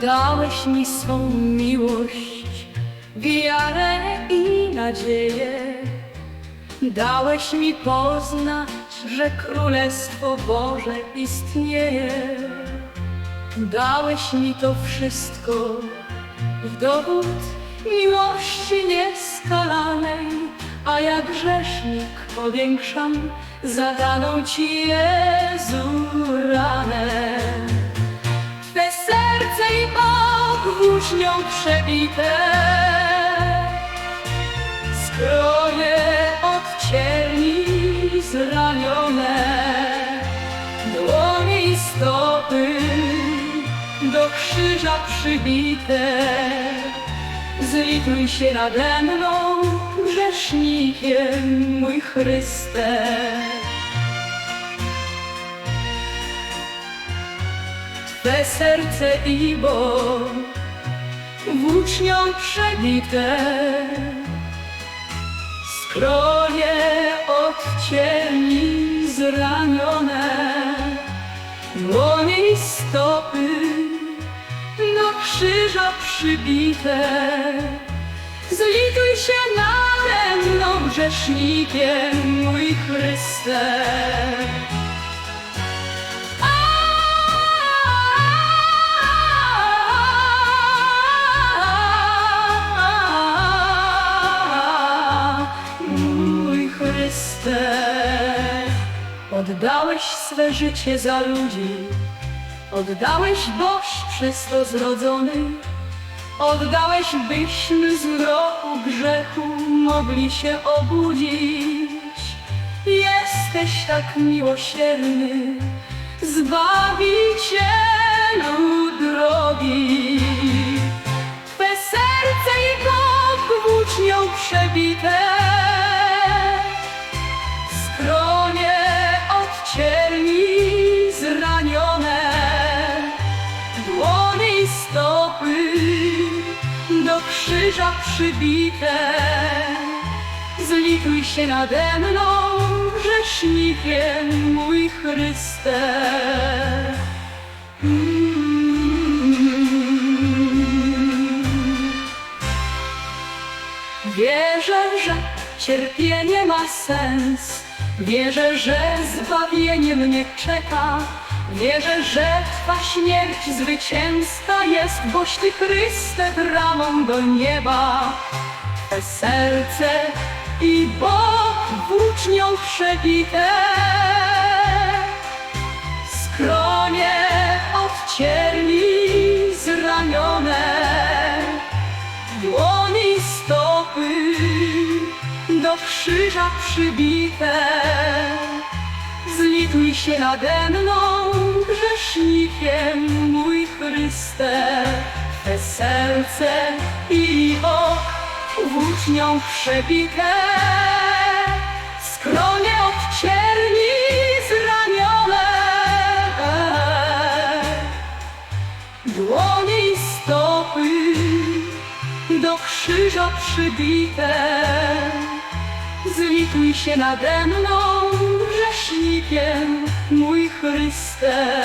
Dałeś mi swą miłość, wiarę i nadzieję. Dałeś mi poznać, że Królestwo Boże istnieje. Dałeś mi to wszystko w dowód miłości nieskalanej, a ja grzesznik powiększam zadaną Ci Jezu ranę. Włócznią przebite. Skronie od cierni zranione Dłonie i stopy do krzyża przybite. Zlituj się nade mną, grzesznikiem mój Chryste. Twe serce i Bóg włócznią przebite Skronie od cieni zranione. Dłonie i stopy do krzyża przybite. Zlituj się nade mną grzesznikiem mój Chryste oddałeś swe życie za ludzi, oddałeś boś przez to zrodzony, oddałeś byśmy z mroku grzechu mogli się obudzić. Jesteś tak miłosierny, Zbawicielu drogi. Twe serce i Bóg włócznią przebite krzyża przybite Zlituj się nade mną, grzesznikiem mój Chryste. Wierzę, że cierpienie ma sens. Wierzę, że zbawienie mnie czeka. Wierzę, że Twa śmierć zwycięska jest, boś Ty Chryste bramą do nieba. Twe serce i Bóg włócznią przebite. Skronie od cierni zranione Dłonie i stopy do krzyża przybite Zlituj się nade mną, grzesznikiem mój Chryste. Twe serce i ok włócznią przebite Skronie od cierni zranione. Dłonie i stopy do krzyża przybite Zlituj się nade mną, grzesznikiem mój Chryste